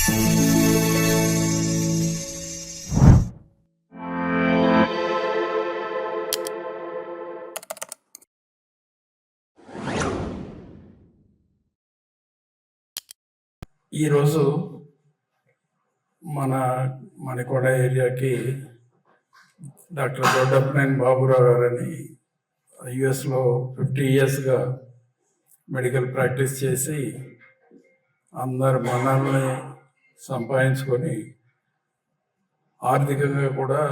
ఈరోజు మన మణికొండ ఏరియాకి డాక్టర్ దొడ్డప్పనేని బాబురావు గారని యుఎస్లో ఫిఫ్టీ ఇయర్స్గా మెడికల్ ప్రాక్టీస్ చేసి అందరు మనల్ని సంపాదించుకొని ఆర్థికంగా కూడా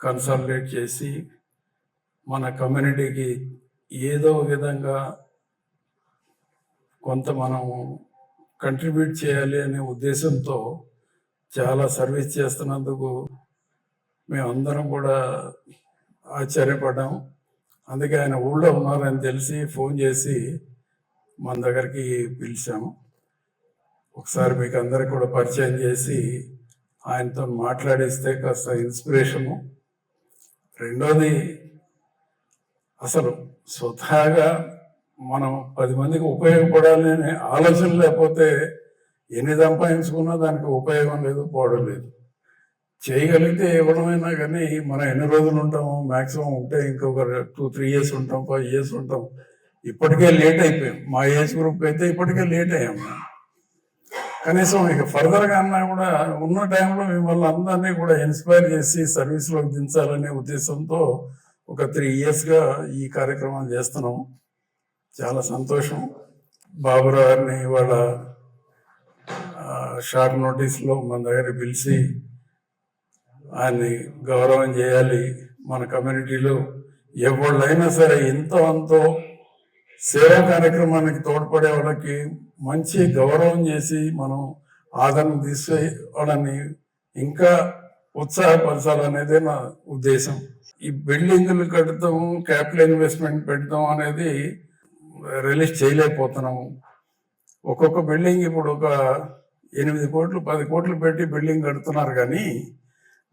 కన్సల్టేట్ చేసి మన కమ్యూనిటీకి ఏదో విధంగా కొంత మనము కంట్రిబ్యూట్ చేయాలి అనే ఉద్దేశంతో చాలా సర్వీస్ చేస్తున్నందుకు మేమందరం కూడా ఆశ్చర్యపడ్డాం. అందుకే ఆయన ఊళ్ళో ఉన్నారని తెలిసి ఫోన్ చేసి మన దగ్గరికి పిలిచాము. ఒకసారి మీకు అందరికి కూడా పరిచయం చేసి ఆయనతో మాట్లాడిస్తే కాస్త ఇన్స్పిరేషను. రెండోది అసలు స్వతహాగా మనం పది మందికి ఉపయోగపడాలి అనే ఆలోచన లేకపోతే ఎన్ని సంపాదించుకున్నా దానికి ఉపయోగం లేదు పోవడం లేదు. చేయగలిగితే ఇవ్వడమైనా కానీ మనం ఎన్ని రోజులు ఉంటాము మ్యాక్సిమం ఉంటే ఇంకొక టూ త్రీ ఇయర్స్ ఉంటాం ఫైవ్ ఇయర్స్ ఉంటాం. ఇప్పటికే లేట్ అయిపోయాం. మా ఏజ్ గ్రూప్ అయితే ఇప్పటికే లేట్ అయ్యాం. కనీసం ఇక ఫర్దర్గా అన్నా కూడా ఉన్న టైంలో మిమ్మల్ని అందరినీ కూడా ఇన్స్పైర్ చేసి సర్వీస్లోకి దించాలనే ఉద్దేశంతో ఒక త్రీ ఇయర్స్గా ఈ కార్యక్రమం చేస్తున్నాం. చాలా సంతోషం. బాబురావు గారిని ఇవాళ షార్ట్ నోటీస్లో మన దగ్గర పిలిచి ఆయన్ని గౌరవం చేయాలి. మన కమ్యూనిటీలో ఎవళ్ళైనా సరే ఎంతో అంతో సేవా కార్యక్రమానికి తోడ్పడే వాళ్ళకి మంచి గౌరవం చేసి మనం ఆదరణ తీసే వాళ్ళని ఇంకా ఉత్సాహపరచాలనేదే నా ఉద్దేశం. ఈ బిల్డింగ్లు కడతాం క్యాపిటల్ ఇన్వెస్ట్మెంట్ పెడతాం అనేది రిలీజ్ చేయలేకపోతున్నాము ఒక్కొక్క బిల్డింగ్ ఇప్పుడు ఒక ఎనిమిది కోట్లు పది కోట్లు పెట్టి బిల్డింగ్ కడుతున్నారు కానీ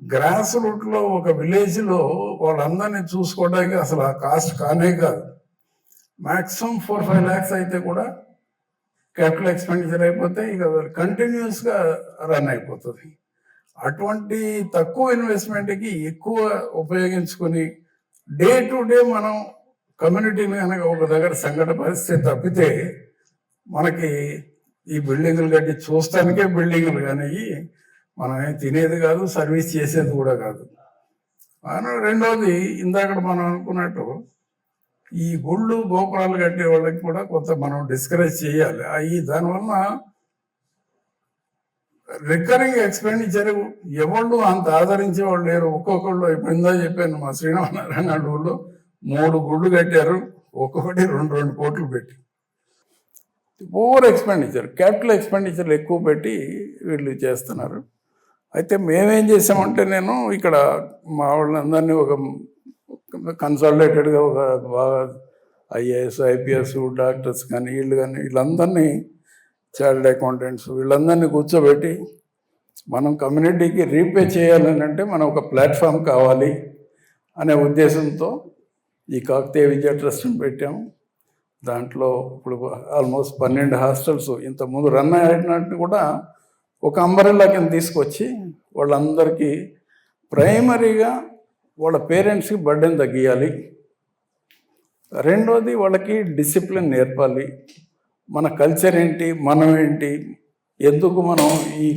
గ్రాస్ రూట్లో ఒక విలేజ్లో వాళ్ళందరినీ చూసుకోవడానికి అసలు ఆ కాస్ట్ కానే కాదు. మ్యాక్సిమం ఫోర్ ఫైవ్ ల్యాక్స్ అయితే కూడా క్యాపిటల్ ఎక్స్పెండిచర్ అయిపోతే ఇక కంటిన్యూస్గా రన్ అయిపోతుంది. అటువంటి తక్కువ ఇన్వెస్ట్మెంట్కి ఎక్కువ ఉపయోగించుకొని డే టు డే మనం కమ్యూనిటీని కనుక ఒక దగ్గర సంఘటన పరిస్థితి తప్పితే మనకి ఈ బిల్డింగులు కట్టి చూస్తానికే బిల్డింగులు కానీ మనం ఏం తినేది కాదు సర్వీస్ చేసేది కూడా కాదు. అను రెండోది ఇందాక మనం అనుకున్నట్టు ఈ గుళ్ళు గోపురాలు కట్టే వాళ్ళకి కూడా కొంత మనం డిస్కరేజ్ చేయాలి. ఈ దానివల్ల రికరింగ్ ఎక్స్పెండిచర్ ఎవళ్ళు అంత ఆదరించే వాళ్ళు లేరు. ఒక్కొక్కళ్ళు ఇప్పుడు ఇందా చెప్పాను మా శ్రీరామనారాయణ ఊళ్ళో మూడు గుళ్ళు కట్టారు. ఒక్కొక్కటి రెండు రెండు కోట్లు పెట్టి. ఓవర్ ఎక్స్పెండిచర్ క్యాపిటల్ ఎక్స్పెండిచర్లు ఎక్కువ పెట్టి వీళ్ళు చేస్తున్నారు. అయితే మేమేం చేసామంటే నేను ఇక్కడ మా వాళ్ళందరినీ ఒక కన్సల్టేటెడ్గా ఒక బాగా ఐఏఎస్ ఐపీఎస్ డాక్టర్స్ కానీ వీళ్ళు కానీ వీళ్ళందరినీ చార్టెడ్ అకౌంటెంట్స్ వీళ్ళందరినీ కూర్చోబెట్టి మనం కమ్యూనిటీకి రీపే చేయాలని అంటే మనం ఒక ప్లాట్ఫామ్ కావాలి అనే ఉద్దేశంతో ఈ కాకతీయ విద్యా ట్రస్ట్ని పెట్టాము దాంట్లో ఇప్పుడు ఆల్మోస్ట్ పన్నెండు హాస్టల్స్ ఇంతకుముందు రన్ అయినట్టు కూడా ఒక అంబరెల్లా కింద తీసుకొచ్చి వాళ్ళందరికీ ప్రైమరీగా వాళ్ళ పేరెంట్స్కి బర్డెన్ తగ్గియాలి. రెండోది వాళ్ళకి డిసిప్లిన్ నేర్పాలి. మన కల్చర్ ఏంటి మనం ఏంటి ఎందుకు మనం ఈ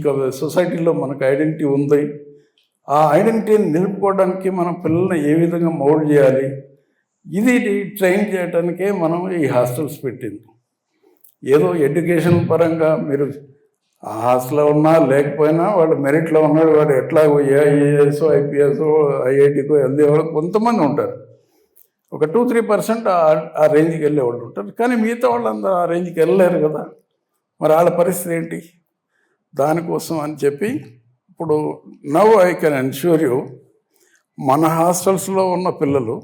సొసైటీలో మనకు ఐడెంటిటీ ఉంది ఆ ఐడెంటిటీని నిలుపుకోవడానికి మన పిల్లల్ని ఏ విధంగా మౌల్డ్ చేయాలి ఇది ట్రైన్ చేయడానికే మనం ఈ హాస్టల్స్ పెట్టింది. ఏదో ఎడ్యుకేషన్ పరంగా మీరు ఆ హాస్టల్లో ఉన్నా లేకపోయినా వాడు మెరిట్లో ఉన్నాడు. వాడు ఎట్లా ఏఐఏఎస్ ఐపీఎస్ ఐఐటికో వెళ్ళేవాడు కొంతమంది ఉంటారు. ఒక టూ త్రీ పర్సెంట్ ఆ రేంజ్కి వెళ్ళేవాళ్ళు ఉంటారు. కానీ మిగతా వాళ్ళందరూ ఆ రేంజ్కి వెళ్ళలేరు కదా. మరి వాళ్ళ పరిస్థితి ఏంటి? దానికోసం అని చెప్పి ఇప్పుడు now I can ensure you మన హాస్టల్స్లో ఉన్న పిల్లలు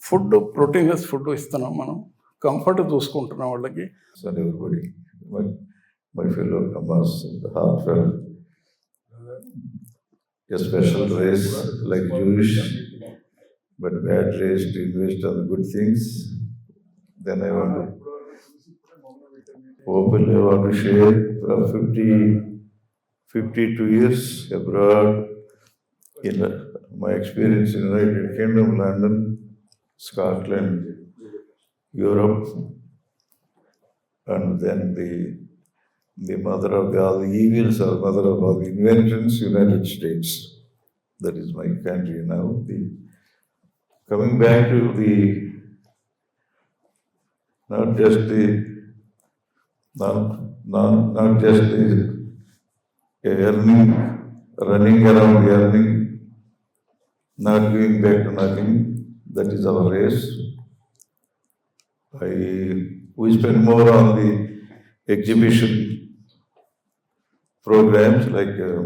ఫుడ్ ప్రోటీనస్ ఫుడ్ ఇస్తున్నాం మనం. కంఫర్ట్ చూసుకుంటున్నాం వాళ్ళకి. and my, fellow Kamas, the heartfelt, a special race like Jewish, but bad race to invest on good things. Then I want to openly want to share from 50, 52 years abroad in my experience in United Kingdom, London, Scotland, Europe, and then the the mother of all the evils or mother of all the inventions, United States. That is my country now. The, coming back to the not just the not, not, not just the earning, running around earning, not going back to nothing. That is our race. I, we spend more on the exhibition programs like uh,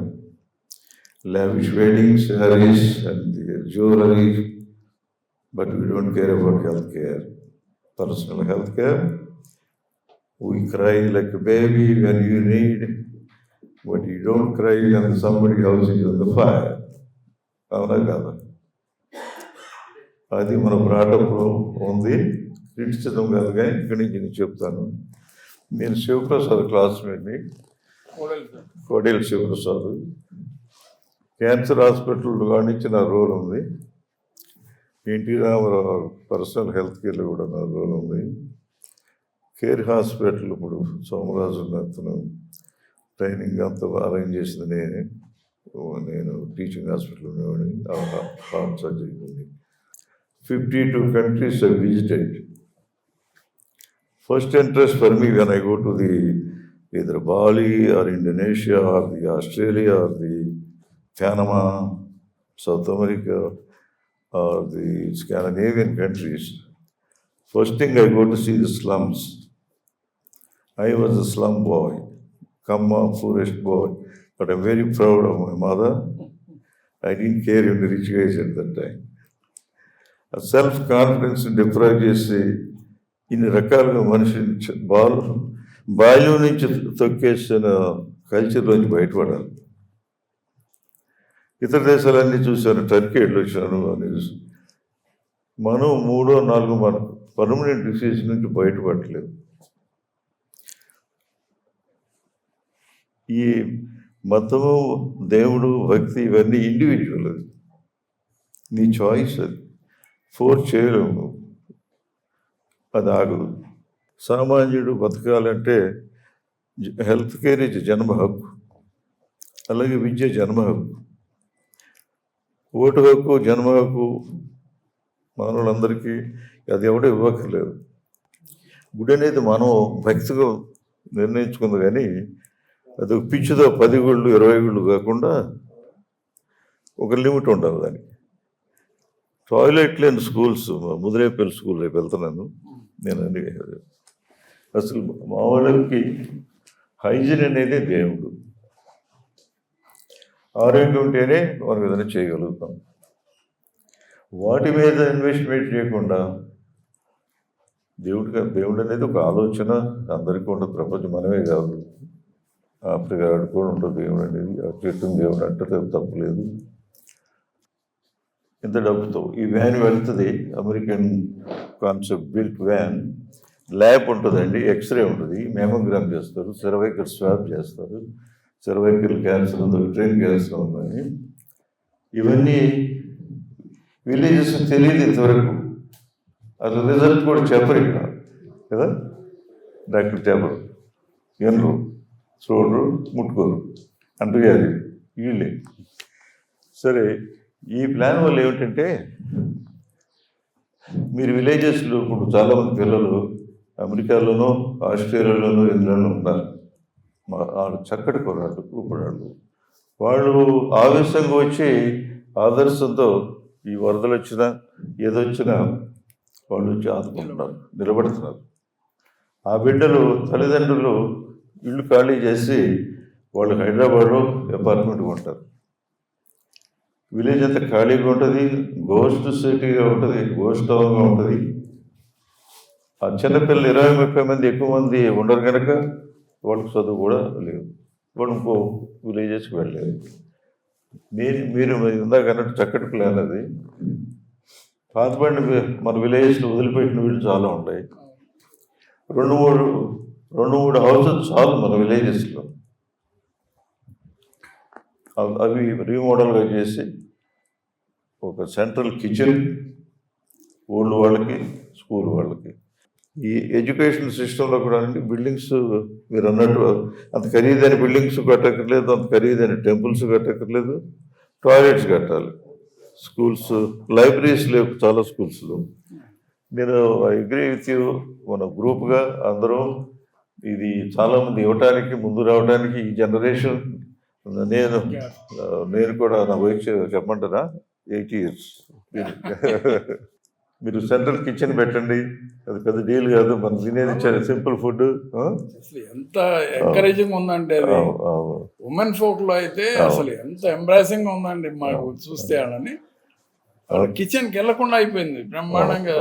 lavish weddings, sarees, and the jewelry, but we don't care about healthcare, personal healthcare. We cry like a baby when you need, but you don't cry when somebody else is on the fire. అవునా కదా అది మన బ్రాటప్లో ఉంది criticism కాదు కానీ ఇక్కడి నుంచి నేను చెప్తాను నేను శివప్రసాద్ క్లాస్మేట్ని కోడేలు శివప్రసాద్ క్యాన్సర్ హాస్పిటల్ కానించి నా రోల్ ఉంది. ఎన్టీ రామారావు పర్సనల్ హెల్త్ కేర్లో కూడా నా రోల్ ఉంది. కేర్ హాస్పిటల్ ఇప్పుడు సోమరాజు అతను ట్రైనింగ్ అంతా అరేంజ్ చేసింది నేనే. నేను టీచింగ్ హాస్పిటల్ ఉండేవాడిని హార్ట్ సర్జరీ ఉంది. Fifty two countries I visited. First interest for me when I go to the either Bali or Indonesia or the Australia or the Panama, South America or the Scandinavian countries, first thing I go to see the slums. I was a slum boy, come up, poorest boy, but I'm very proud of my mother. I didn't care in the rich guys at that time. ఆ self confidence deprive చేసి ఇన్ని రకాలుగా మనిషిని చ- ball బాల్యం నుంచి తొక్కేసిన కల్చర్లోంచి బయటపడాలి. ఇతర దేశాలన్నీ చూశాను టర్కీ వెళ్ళొచ్చాను అని మనం మూడో నాలుగో మన పర్మనెంట్ డిసీజ్ నుంచి బయటపడలేదు. ఈ మతము దేవుడు భక్తి ఇవన్నీ ఇండివిజువల్ అది. నీ చాయిస్ అది. ఫోర్స్ చేయలేము అది ఆగదు. సామాన్యుడు బతకాలంటే హెల్త్ కేర్ ఇది జన్మ హక్కు. అలాగే విద్య జన్మ హక్కు. ఓటు హక్కు జన్మ హక్కు మానవులందరికీ అది ఎవడో ఇవ్వక్కర్లేదు. గుడి అనేది మనం భక్తిగా నిర్ణయించుకుంది కానీ అది ఒక పిచ్చితో పది గుళ్ళు ఇరవై గుళ్ళు కాకుండా ఒక లిమిట్ ఉండాలి దానికి. టాయిలెట్ లేని స్కూల్స్ ముదిరేపల్లి స్కూల్ రేపు వెళ్తున్నాను నేను. అన్ని అసలు మా వాళ్ళకి హైజీన్ అనేది దేవుడు. ఆరోగ్యం ఉంటేనే మనం ఏదైనా చేయగలుగుతాం. వాటి మీద ఇన్వెస్ట్మెంట్ చేయకుండా దేవుడికి దేవుడు అనేది ఒక ఆలోచన అందరికీ ఉండదు ప్రపంచం మనమే కాదు. ఆఫ్రికా వాడు కూడా ఉంటుంది దేవుడు అనేది. ఆ చెట్టుని దేవుడు అంటే తప్పలేదు ఇంత డబ్బుతో ఈ వ్యాన్ వెళ్తుంది American concept built van. Lab ఉంటుందండి ఎక్స్రే ఉంటుంది మెమోగ్రామ్ చేస్తారు సర్వైకల్ స్వాబ్ చేస్తారు సర్వైకల్ క్యాన్సర్ ఉంది ట్రైన్ క్యాన్సర్ ఉందని. ఇవన్నీ విలేజెస్ తెలియదు ఇంతవరకు. అసలు రిజల్ట్ కూడా చెప్పరు ఇక్కడ కదా? డాక్టర్ చెప్పరు. ఎనరు చూడరు ముట్టుకోరు. అంటూ అది వీళ్ళే. సరే ఈ ప్లాన్ వల్ల ఏమిటంటే మీరు విలేజెస్లో ఇప్పుడు చాలామంది పిల్లలు అమెరికాలోనూ ఆస్ట్రేలియాలోనూ ఇందులోనూ ఉన్నారు. వాళ్ళు చక్కటి కుర్రాళ్ళు కుర్రాళ్ళు వాళ్ళు ఆవేశంగా వచ్చి ఆదర్శంతో ఈ వరదలు వచ్చినా ఏదొచ్చినా వాళ్ళు వచ్చి ఆదుకుంటున్నారు నిలబడుతున్నారు. ఆ బిడ్డలు తల్లిదండ్రులు ఇల్లు ఖాళీ చేసి వాళ్ళు హైదరాబాద్లో అపార్ట్మెంట్ ఉంటారు. విలేజ్ అంతా ఖాళీగా ఉంటుంది గోస్ట్ సిటీగా ఉంటుంది గోస్ట్ టౌన్గా ఉంటుంది. చిన్నపిల్లలు ఇరవై ముప్పై మంది ఎక్కువ మంది ఉండరు కనుక వాళ్ళకి చదువు కూడా లేదు. వాళ్ళు ఇంకో విలేజెస్కి వెళ్ళలేదు. మీరు మీరు ఇందాక అన్నట్టు చక్కటి ప్లాన్ అది. పాతపడిన మన విలేజెస్లో వదిలిపెట్టిన వీళ్ళు చాలా ఉంటాయి రెండు మూడు రెండు మూడు హౌసెస్ చాలు మన విలేజెస్లో అవి అవి రీమోడల్గా చేసి ఒక సెంట్రల్ కిచెన్ ఓల్డ్ వాళ్ళకి స్కూల్ వాళ్ళకి. ఈ ఎడ్యుకేషన్ సిస్టంలో కూడా అండి బిల్డింగ్స్ మీరు అన్నట్టు అంత ఖరీదైన బిల్డింగ్స్ కట్టక్కర్లేదు అంత ఖరీదైన టెంపుల్స్ కట్టక్కర్లేదు టాయిలెట్స్ కట్టాలి. స్కూల్స్ లైబ్రరీస్ లేవు చాలా స్కూల్స్లో నేను అగ్రీ విత్ యూ మన గ్రూప్గా అందరం ఇది చాలామంది ఇవ్వటానికి ముందు రావడానికి ఈ జనరేషన్ నేను నేను కూడా నా వయసు చెప్పమంటారా? Eighty years. మీరు సెంట్రల్ కిచెన్ పెట్టండి. అది పెద్ద డీల్ కాదు. మనం తినేది చాలా సింపుల్ ఫుడ్. ఎంత ఎంకరేజింగ్ ఉందంటే అది. ఉమెన్ ఫోక్లో అయితే అసలు ఎంత ఎంబ్రాసింగ్ ఉందండి మాకు చూస్తే ఆడని. కిచెన్కి వెళ్ళకుండా అయిపోయింది. బ్రహ్మాండంగా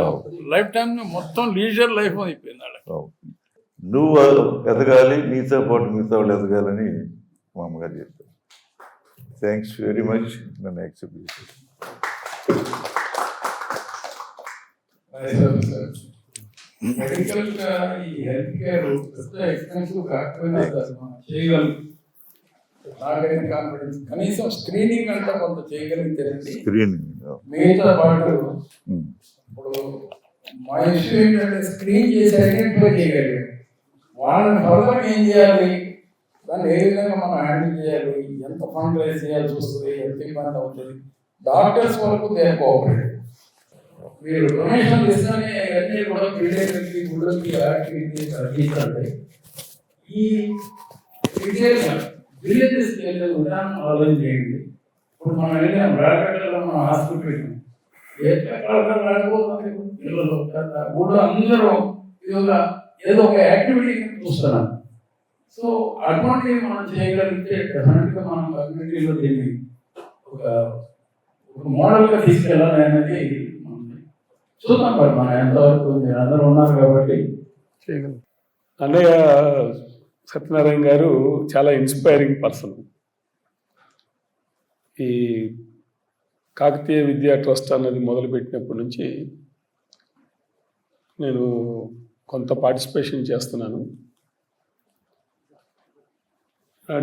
లైఫ్ టైం మొత్తం లీజర్ లైఫ్ అయిపోయింది ఆడ. నువ్వు ఎదగాలి నీతో పాటు మిగతా వాళ్ళు ఎదగాలని మా అమ్మగారు చెప్పారు థ్యాంక్స్ వెరీ మచ్ నన్ను యాక్సెప్ట్ చేశారు. మెడికల్ ఈ హెల్త్ కేర్ పెద్ద ఎక్స్పెన్సివ్ కాకపోయినా మనం చేయగలం. నాకైతే కాన్ఫిడెన్స్ కనీసం స్క్రీనింగ్ అంటే కొంత చేయగలిగితేనండి స్క్రీన్ మిగతా పాటు ఇప్పుడు మా ఇష్యూ ఏంటంటే స్క్రీన్ చేసి ఐడెంటిఫై చేయగలిగాం వాళ్ళని ఫర్దర్ ఏం చేయాలి? దాన్ని ఏ విధంగా మనం హ్యాండిల్ చేయాలి? ఎంత ఫండ్ రైజ్ చేయాల్సి వస్తుంది? ఎంత ఇబ్బంది అవుతుంది? డాక్టర్స్ వరకు దే కోఆపరేట్ మీరు డొనేషన్ ఇస్తానే అంటే కూడా క్రీడలకి గుళ్ళకి యాక్టివిటీ తగ్గించండి ఈ క్రీడలు విలేజెస్కి వెళ్ళే విధానం ఆలోచన చేయండి. ఇప్పుడు మనం వెళ్ళిన రాజపేటలో మనం హాస్పిటల్ పెట్టాం ఎక్కడ రాకపోతుంది పిల్లలు. పెద్ద ఊళ్ళో అందరూ ఒక ఏదో ఒక యాక్టివిటీ చూస్తున్నారు. సో అటువంటివి మనం చేయగలిగితే డెఫినెట్గా మనం కమ్యూనిటీలో దీన్ని ఒక ఒక మోడల్గా తీసుకెళ్ళాలి అనేది చూద్దాం మరి మనం ఎంతవరకు మీరు అందరూ ఉన్నారు కాబట్టి. అన్నయ్య సత్యనారాయణ గారు చాలా ఇన్స్పైరింగ్ పర్సన్ ఈ కాకతీయ విద్యా ట్రస్ట్ అన్నది మొదలుపెట్టినప్పటి నుంచి నేను కొంత పార్టిసిపేషన్ చేస్తున్నాను.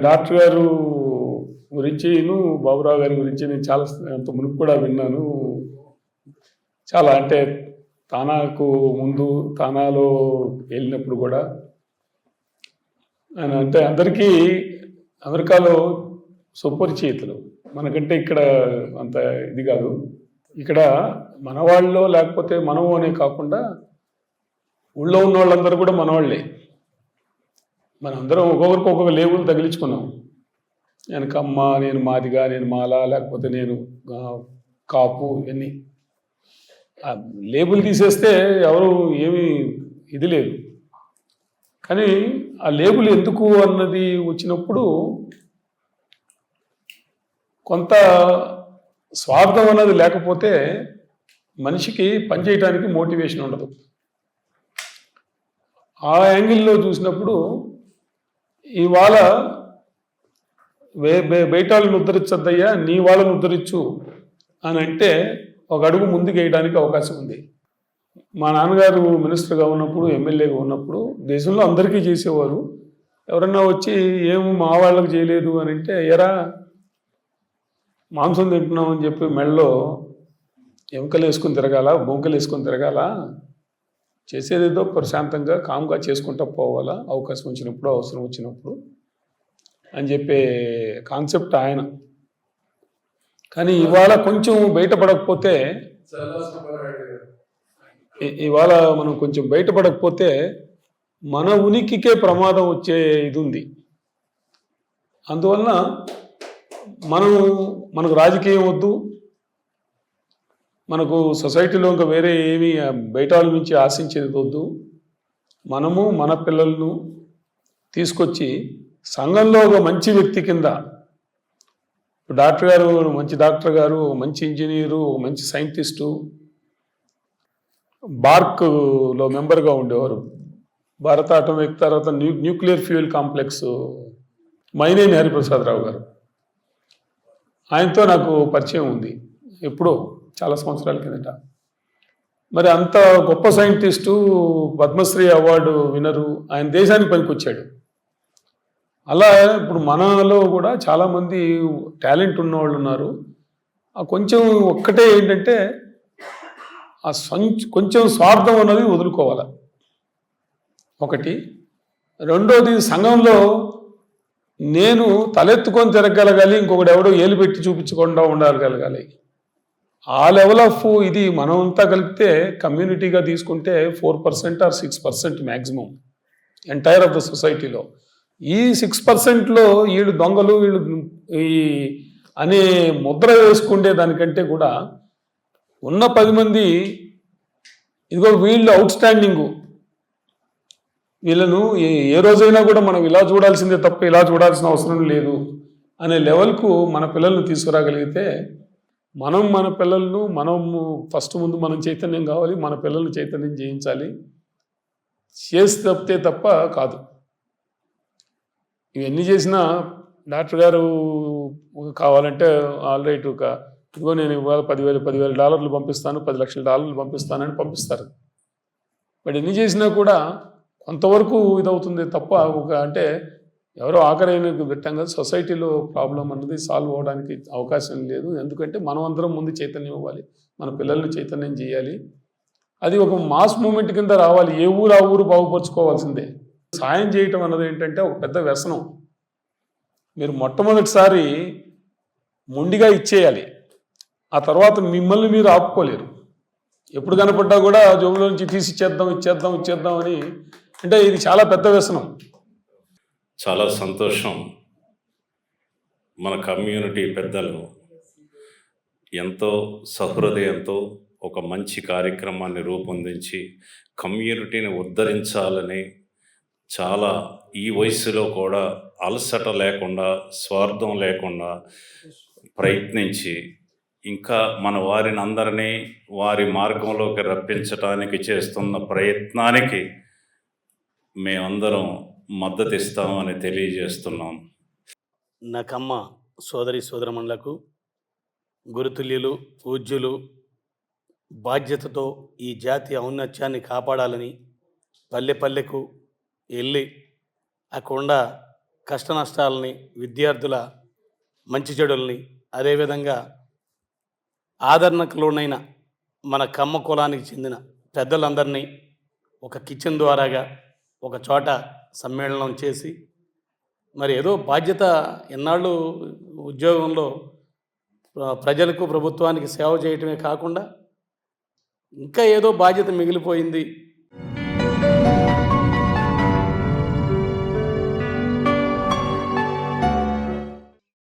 డాక్టర్ గారు గురించి బాబురావు గారి గురించి నేను చాలా అంత మునుపు కూడా విన్నాను. చాలా అంటే తానాకు ముందు తానాలో వెళ్ళినప్పుడు కూడా ఆయన అంటే అందరికీ అమెరికాలో సుపరిచితులు మనకంటే ఇక్కడ అంత ఇది కాదు. ఇక్కడ మనవాళ్ళలో లేకపోతే మనము అనే కాకుండా ఊళ్ళో ఉన్న వాళ్ళందరూ కూడా మనవాళ్ళే. మనందరం ఒక్కొక్కరికి ఒక్కొక్క లేబుల్ తగిలించుకున్నాం. నేను కమ్మ నేను మాదిగా నేను మాల లేకపోతే నేను కాపు ఇవన్నీ. లేబుల్ తీసేస్తే ఎవరు ఏమీ ఇది లేదు. కానీ ఆ లేబుల్ ఎందుకు అన్నది వచ్చినప్పుడు కొంత స్వార్థం అన్నది లేకపోతే మనిషికి పనిచేయటానికి మోటివేషన్ ఉండదు. ఆ యాంగిల్లో చూసినప్పుడు ఇవాళ వే బయట వాళ్ళని ఉద్ధరించద్దయ్యా నీ వాళ్ళని ఉద్ధరించు అని అంటే ఒక అడుగు ముందుకు వేయడానికి అవకాశం ఉంది. మా నాన్నగారు మినిస్టర్గా ఉన్నప్పుడు ఎమ్మెల్యేగా ఉన్నప్పుడు దేశంలో అందరికీ చేసేవారు. ఎవరన్నా వచ్చి ఏమి మా వాళ్ళకి చేయలేదు అని అంటే ఎరా మాంసం తింటున్నాం అని చెప్పి మెడలో ఎముకలు వేసుకొని తిరగాల బొంకలు వేసుకొని తిరగాల? చేసేదేదో ప్రశాంతంగా కామ్గా చేసుకుంటా పోవాలా? అవకాశం వచ్చినప్పుడు అవసరం వచ్చినప్పుడు అని చెప్పే కాన్సెప్ట్ ఆయన. కానీ ఇవాళ కొంచెం బయటపడకపోతే ఇవాళ మనం కొంచెం బయటపడకపోతే మన ఉనికికే ప్రమాదం వచ్చే ఇది ఉంది. అందువలన మనం మనకు రాజకీయం వద్దు. మనకు సొసైటీలో ఇంకా వేరే ఏమి బయట వాళ్ళ నుంచి ఆశించేది వద్దు. మనము మన పిల్లలను తీసుకొచ్చి సంఘంలో ఒక మంచి వ్యక్తి కింద డాక్టర్ గారు మంచి డాక్టర్ గారు మంచి ఇంజనీరు మంచి సైంటిస్టు బార్క్లో మెంబర్గా ఉండేవారు. భారత ఆటోమిక్ తర్వాత new nuclear fuel complex Maineni Hariprasadarao గారు. ఆయనతో నాకు పరిచయం ఉంది ఎప్పుడో చాలా సంవత్సరాల కిందట. మరి అంత గొప్ప సైంటిస్టు పద్మశ్రీ అవార్డు వినరు ఆయన దేశానికి పనికొచ్చాడు. అలా ఇప్పుడు మనలో కూడా చాలామంది టాలెంట్ ఉన్నవాళ్ళు ఉన్నారు. కొంచెం ఒక్కటే ఏంటంటే ఆ కొంచెం స్వార్థం అన్నది వదులుకోవాలి. ఒకటి. రెండోది సంఘంలో నేను తలెత్తుకొని తిరగలగాలి ఇంకొకటి ఎవడో ఏలు పెట్టి చూపించకుండా ఉండగలగాలి ఆ లెవెల్ ఆఫ్ ఇది మనం అంతా కలిపితే కమ్యూనిటీగా తీసుకుంటే four percent or six percent maximum entire of the సొసైటీలో. ఈ సిక్స్ పర్సెంట్లో వీళ్ళు దొంగలు వీళ్ళు ఈ అనే ముద్ర వేసుకుండే దానికంటే కూడా ఉన్న పది మంది ఇదిగో వీళ్ళు అవుట్ స్టాండింగు వీళ్ళను ఏ ఏ రోజైనా కూడా మనం ఇలా చూడాల్సిందే తప్ప ఇలా చూడాల్సిన అవసరం లేదు అనే లెవెల్కు మన పిల్లల్ని తీసుకురాగలిగితే మనం మన పిల్లలను మనం ఫస్ట్ ముందు మనం చైతన్యం కావాలి మన పిల్లల్ని చైతన్యం చేయించాలి. చేసి తప్పితే తప్ప కాదు. ఇవన్నీ చేసినా డాక్టర్ గారు కావాలంటే ఆల్రైట్ ఒక ఇదిగో నేను ఇవాళ పదివేలు పదివేల డాలర్లు పంపిస్తాను పది లక్షల డాలర్లు పంపిస్తానని పంపిస్తారు. బట్ ఎన్ని చేసినా కూడా కొంతవరకు ఇదవుతుంది తప్ప ఒక అంటే ఎవరో ఆఖరైన పెట్టాం కదా సొసైటీలో ప్రాబ్లం అన్నది సాల్వ్ అవ్వడానికి అవకాశం లేదు. ఎందుకంటే మనం అందరం ముందు చైతన్యం ఇవ్వాలి మన పిల్లల్ని చైతన్యం చేయాలి. అది ఒక మాస్ మూమెంట్ కింద రావాలి. ఏ ఊరు ఆ ఊరు బాగుపరుచుకోవాల్సిందే. సాయం చేయటం అన్నది ఏంటంటే ఒక పెద్ద వ్యసనం. మీరు మొట్టమొదటిసారి మొండిగా ఇచ్చేయాలి. ఆ తర్వాత మిమ్మల్ని మీరు ఆపుకోలేరు. ఎప్పుడు కనపడ్డా కూడా జోబులో నుంచి తీసి ఇచ్చేద్దాం ఇచ్చేద్దాం ఇచ్చేద్దాం అని అంటే ఇది చాలా పెద్ద వ్యసనం. చాలా సంతోషం. మన కమ్యూనిటీ పెద్దలు ఎంతో సహృదయంతో ఒక మంచి కార్యక్రమాన్ని రూపొందించి కమ్యూనిటీని ఉద్ధరించాలని చాలా ఈ వయసులో కూడా అలసట లేకుండా స్వార్థం లేకుండా ప్రయత్నించి ఇంకా మన వారిని అందరినీ వారి మార్గంలోకి రప్పించటానికి చేస్తున్న ప్రయత్నానికి మేమందరం మద్దతు ఇస్తామని తెలియజేస్తున్నాం. నాకమ్మ సోదరి సోదరమణులకు గురుతుల్యులు పూజ్యులు బాధ్యతతో ఈ జాతి ఔన్నత్యాన్ని కాపాడాలని పల్లె పల్లెకు వెళ్ళి అక్కడ కష్ట నష్టాలని విద్యార్థుల మంచి చెడుల్ని అదేవిధంగా ఆదరణకు లోనైన మన కమ్మ కులానికి చెందిన పెద్దలందరినీ ఒక కిచెన్ ద్వారాగా ఒక చోట సమ్మేళనం చేసి మరి ఏదో బాధ్యత ఎన్నాళ్ళు ఉద్యోగంలో ప్రజలకు ప్రభుత్వానికి సేవ చేయటమే కాకుండా ఇంకా ఏదో బాధ్యత మిగిలిపోయింది